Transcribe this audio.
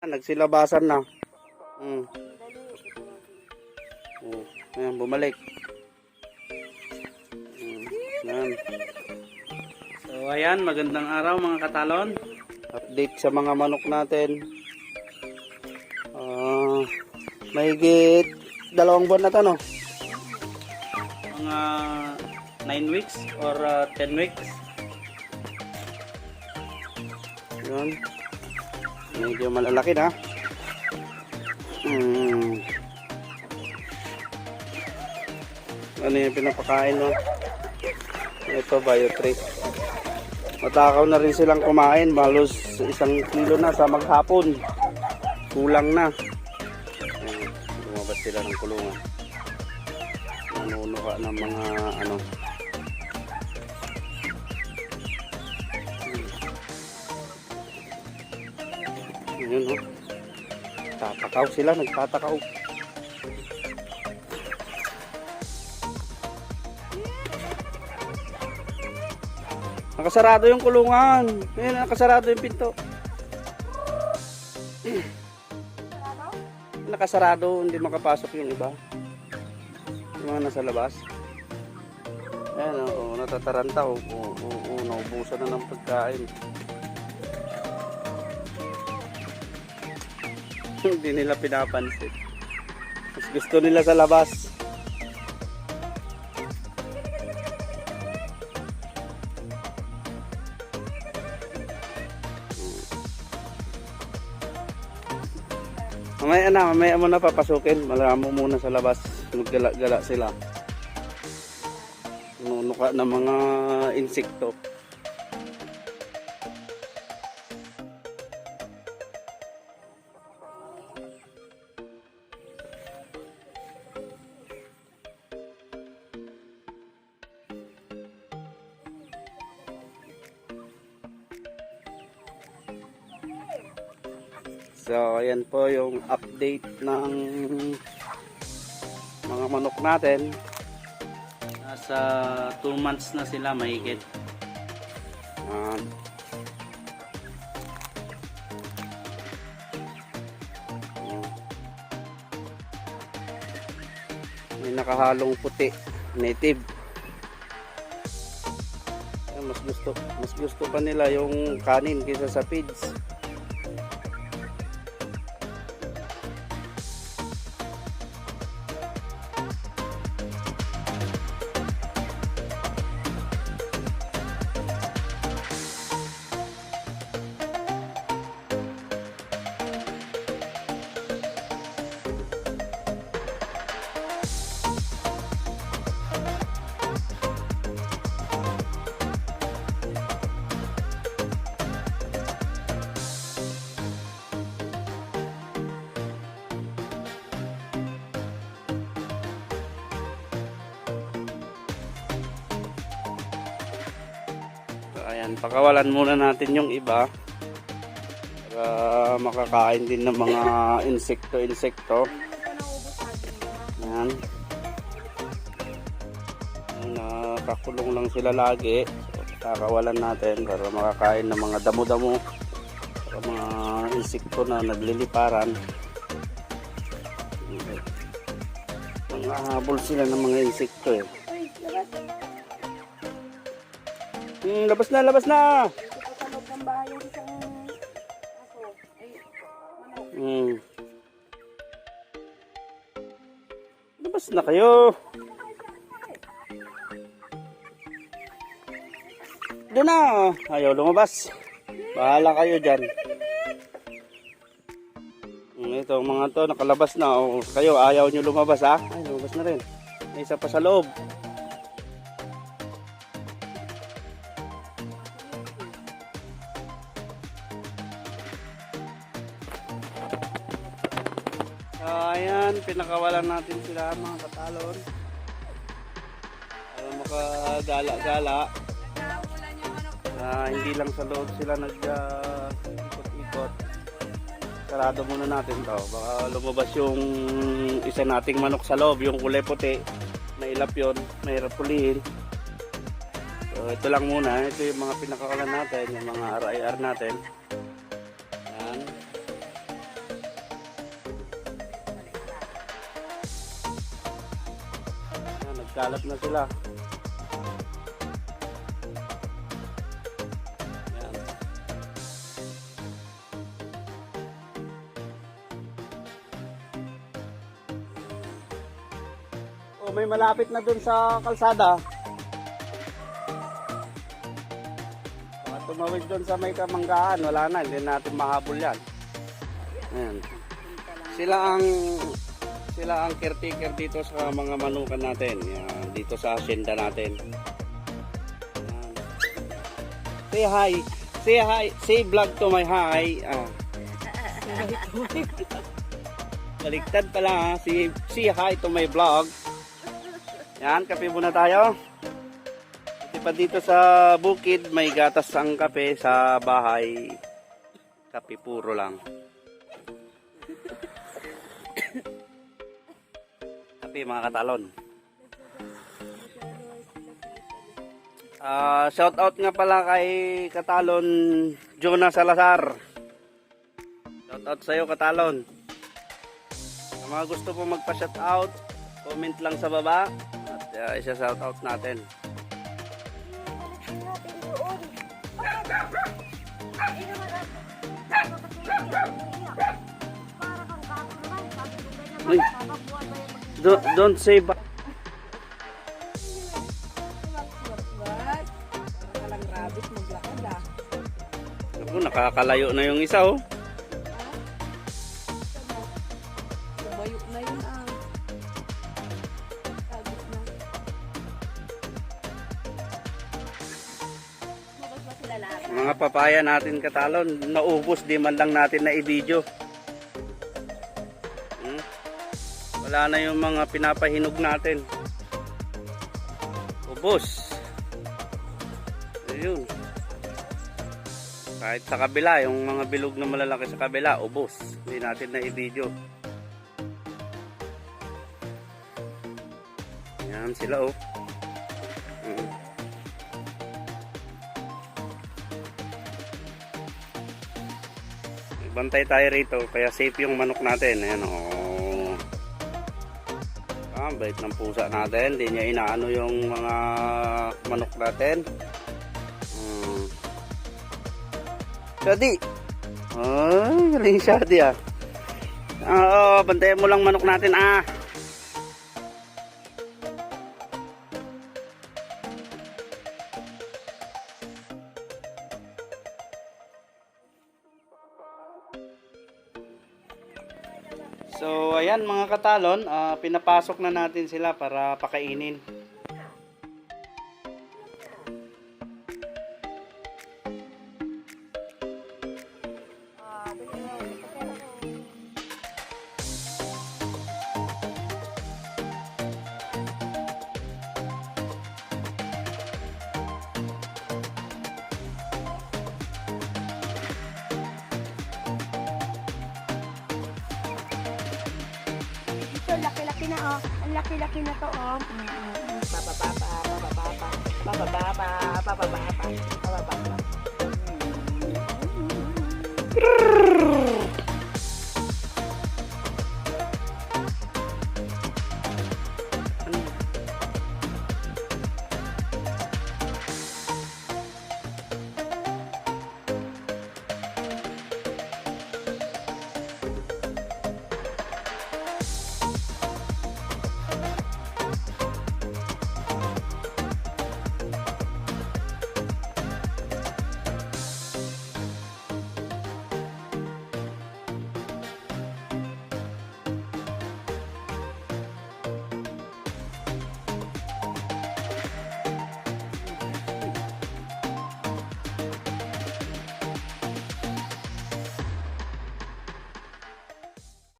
Nagsilabasan na. Hmm. Oh, ayan, bumalik. Hmm, ayan. So, ayan, magandang araw mga katalon. Update sa mga manok natin. Ah, mahigit dalawang buwan na to, no? Mga 9 weeks or 10 weeks. Yun. Medyo malalaki na. Hmm. Ano yung pinapakain mo? Ito, Biotrick. Matakaw na rin silang kumain. Malos isang kilo na sa maghapon. Kulang na. Lumabas sila ng kulungan. Nanuno ka ng mga ano. Yun oh. Tatakaw sila, nagtatakaw. Nakasarado yung kulungan. Ayun, nakasarado yung pinto. Nakasarado, hindi makapasok yung iba. Yung mga nasa labas. Ayan, oo, natataranta. Oo, oo, oo, naubusan na ng pagkain. Hindi nila pinapansin. Mas gusto nila sa labas. Mamaya na, mamaya mo na papasukin. Malaman mo muna sa labas. Maggala-gala sila. Nunuka ng mga insekto. So, ayan po yung update ng mga manok natin. Nasa 2 months na sila mahigit. Ayan. May nakahalong puti, native. Mas gusto mas gusto pa nila yung kanin kaysa sa feeds. Ayan, pakawalan muna natin yung iba para makakain din ng mga insekto-insekto. Ayan. Ayan, nakakulong lang sila lagi. So, kakawalan natin para makakain ng mga damo-damo mga insekto na nagliliparan. Mga habol sila ng mga insekto eh. Hmm, labas na, labas na! Hmm. Labas na kayo. Doon na. Ayaw lumabas. Bahala kayo dyan. Hmm, Ito, mga to, nakalabas na. O, kayo, ayaw nyo lumabas, ha? Ay, lumabas na rin. May isa pa sa loob. So, ayan, pinakawalan natin sila mga katalon. Para makagala-gala. Ah, hindi lang sa loob sila nag-ikot-ikot. Sarado muna natin to. Baka lumabas yung isa nating manok sa loob, yung kulay puti. Nailap yun, mahirap pulihin. So, ito lang muna. Ito yung mga pinakawalan natin, yung mga RIR natin. Nagkalat na sila. Yan. Oh, may malapit na dun sa kalsada. Baka tumawid dun sa may kamanggaan, wala na, hindi natin mahabol yan. Ayan. Sila ang sila ang caretaker dito sa mga manukan natin. Yan, dito sa hacienda natin. Yan. Say hi. Say hi. Say vlog to my hi. Ah. Pala ha. Si, say hi to my vlog. Yan, kape muna tayo. Kasi pa dito sa bukid, may gatas ang kape sa bahay. Kape puro lang. Kape mga katalon. Ah, shout out nga pala kay Katalon Jonah Salazar. Shout out sa iyo Katalon. Sa mga gusto po magpa-shout out, comment lang sa baba at uh, isa shout out natin. Uy. Don't, don't say ba. Ako, nakakalayo na yung isa oh. Sumayo na yun? Mga papaya natin katalon, naubos di man lang natin na i-video. Wala na yung mga pinapahinog natin. Ubos. Ayun. Kahit sa kabila, yung mga bilog na malalaki sa kabila, ubos. Hindi natin na i-video. Yan sila oh. Bantay tayo rito kaya safe yung manok natin. Ayan oh. Bait ng pusa natin. Hindi niya inaano yung mga manok natin. Hmm. Shadi. Ay, galing Shadi ah. Ah, oh, bantayan mo lang manok natin ah. Mga katalon, ah, pinapasok na natin sila para pakainin. Ito, laki-laki na oh. Ang laki-laki na to oh. Babababa, babababa, babababa, babababa, babababa.